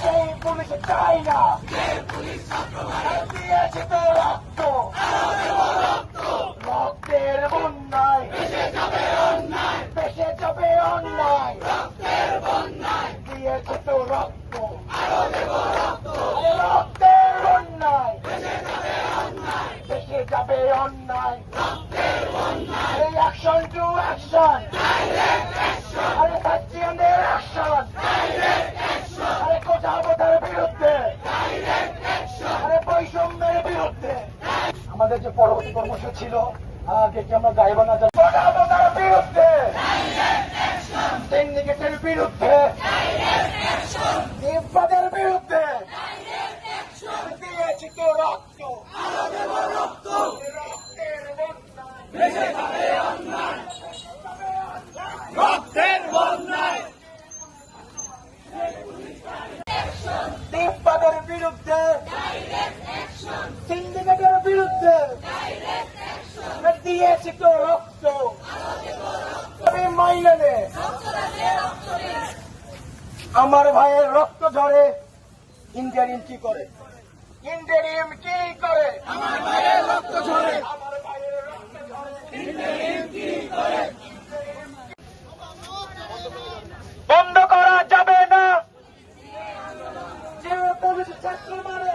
সেই পুলিশে চাই না তো রক্ত রক্তের বন্যায় যাবে অন্যায় দিয়েছে তো রক্ত রক্তের বন্যায় বেসে যাবে অন্যায় এই অ্যাকশন টু অ্যাকশন আমাদের যে পরবর্তী কর্মসূচি ছিল যেটি আমরা গাইব না বিরুদ্ধে। বিরুদ্ধে নির্বাদের বিরুদ্ধে দিয়েছি তো রক্ত রক্তের বন্যায় নির্বাদের বিরুদ্ধে সিন্ডিকেটের বিরুদ্ধে দিয়েছি তো রক্ত আমি মাইনে নে। আমার ভাইয়ের রক্ত ঝরে। ইন্টারিম কি করে? ইন্ডিয়ার কি করে? আমার ভাইয়ের রক্ত ঝরে আমার ভাইয়ের রক্ত ঝরে ইন্টারিম কি করে বন্ধ করা যাবে না যে পুলিশ ছাত্র মারে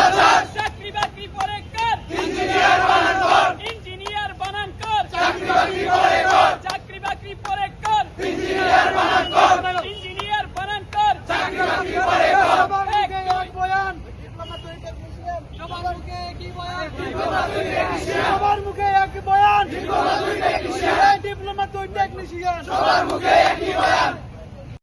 চাকরি বাকরি পরে কর ইঞ্জিনিয়ার বানান কর ইঞ্জিনিয়ার বানান কর চাকরি বাকরি পরে কর চাকরি বাকরি পরে কর ইঞ্জিনিয়ার বানান কর ইঞ্জিনিয়ার বানান কর চাকরি বাকরি পরে কর এক বয়ান সবার মুখে কি বয়ান সবার মুখে এক বয়ান ডিপ্লোমা দুই টেকনিশিয়ান সবার মুখে একই বয়ান।